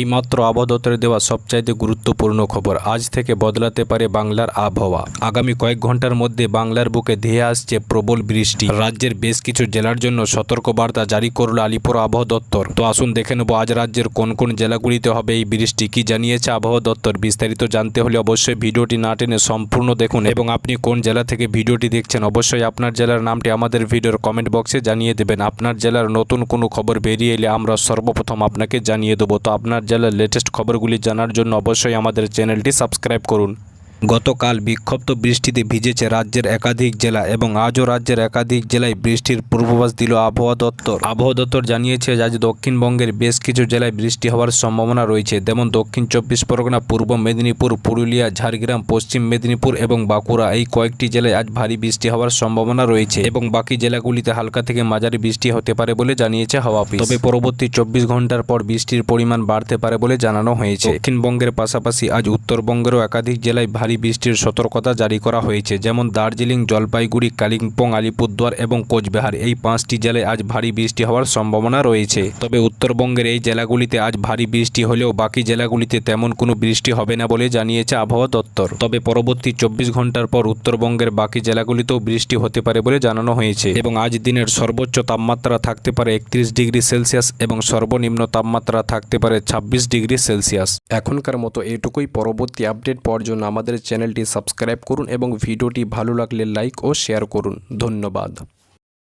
এইমাত্র আবহাওয়া দেওয়া সবচাইতে গুরুত্বপূর্ণ খবর। আজ থেকে বদলাতে পারে বাংলার আবহাওয়া। আগামী কয়েক ঘণ্টার মধ্যে বাংলার বুকে ধেয়ে আসছে প্রবল বৃষ্টি। রাজ্যের বেশ কিছু জেলার জন্য সতর্কবার্তা জারি করল আলিপুর আবহাওয়া দপ্তর। তো আসুন দেখে নেব, আজ রাজ্যের কোন কোন জেলাগুলিতে হবে এই বৃষ্টি, কি জানিয়েছে আবহাওয়া দপ্তর? বিস্তারিত জানতে হলে অবশ্যই ভিডিওটি না টেনে সম্পূর্ণ দেখুন এবং আপনি কোন জেলা থেকে ভিডিওটি দেখছেন, অবশ্যই আপনার জেলার নামটি আমাদের ভিডিওর কমেন্ট বক্সে জানিয়ে দেবেন। আপনার জেলার নতুন কোনো খবর বেরিয়ে এলে আমরা সর্বপ্রথম আপনাকে জানিয়ে দেবো। তো আপনার জেলার লেটেস্ট খবরগুলি জানার জন্য অবশ্যই আমাদের চ্যানেলটি সাবস্ক্রাইব করুন। গতকাল বিক্ষুব্ধ বৃষ্টিতে ভিজেছে রাজ্যের একাধিক জেলা এবং আজও রাজ্যের একাধিক জেলায় বৃষ্টির পূর্বাভাস দিল আবহাওয়া দপ্তর। আবহাওয়া দপ্তর জানিয়েছে আজ দক্ষিণবঙ্গের বেশ কিছু জেলায় বৃষ্টি হওয়ার সম্ভাবনা রয়েছে, যেমন দক্ষিণ চব্বিশ পরগনা, পূর্ব মেদিনীপুর, পুরুলিয়া, ঝাড়গ্রাম, পশ্চিম মেদিনীপুর এবং বাঁকুড়া। এই কয়েকটি জেলায় আজ ভারী বৃষ্টি হওয়ার সম্ভাবনা রয়েছে এবং বাকি জেলাগুলিতে হালকা থেকে মাঝারি বৃষ্টি হতে পারে বলে জানিয়েছে হাওয়া অফিস। তবে পরবর্তী চব্বিশ ঘণ্টার পর বৃষ্টির পরিমাণ বাড়তে পারে বলে জানানো হয়েছে। দক্ষিণবঙ্গের পাশাপাশি আজ উত্তরবঙ্গেরও একাধিক জেলায় ভারী বৃষ্টির সতর্কতা জারি করা হয়েছে, যেমন দার্জিলিং, জলপাইগুড়ি, কালিম্পং, আলিপুরদুয়ার এবং কোচবিহার। এই পাঁচটি জেলায় আজ ভারী বৃষ্টি হওয়ার সম্ভাবনা রয়েছে। তবে উত্তরবঙ্গের এই জেলাগুলিতে আজ ভারী বৃষ্টি হলেও বাকি জেলাগুলিতে তেমন কোনো বৃষ্টি হবে না বলে জানিয়েছে আবহাওয়া দপ্তর। তবে পরবর্তী চব্বিশ ঘণ্টার পর উত্তরবঙ্গের বাকি জেলাগুলিতেও বৃষ্টি হতে পারে বলে জানানো হয়েছে এবং আজ দিনের সর্বোচ্চ তাপমাত্রা থাকতে পারে একত্রিশ ডিগ্রি সেলসিয়াস এবং সর্বনিম্ন তাপমাত্রা থাকতে পারে ছাব্বিশ ডিগ্রি সেলসিয়াস। এখনকার মতো এটুকুই। পরবর্তী আপডেট পাওয়ার জন্য আমাদের চ্যানেলটি সাবস্ক্রাইব করুন এবং ভিডিওটি ভালো লাগলে লাইক ও শেয়ার করুন। ধন্যবাদ।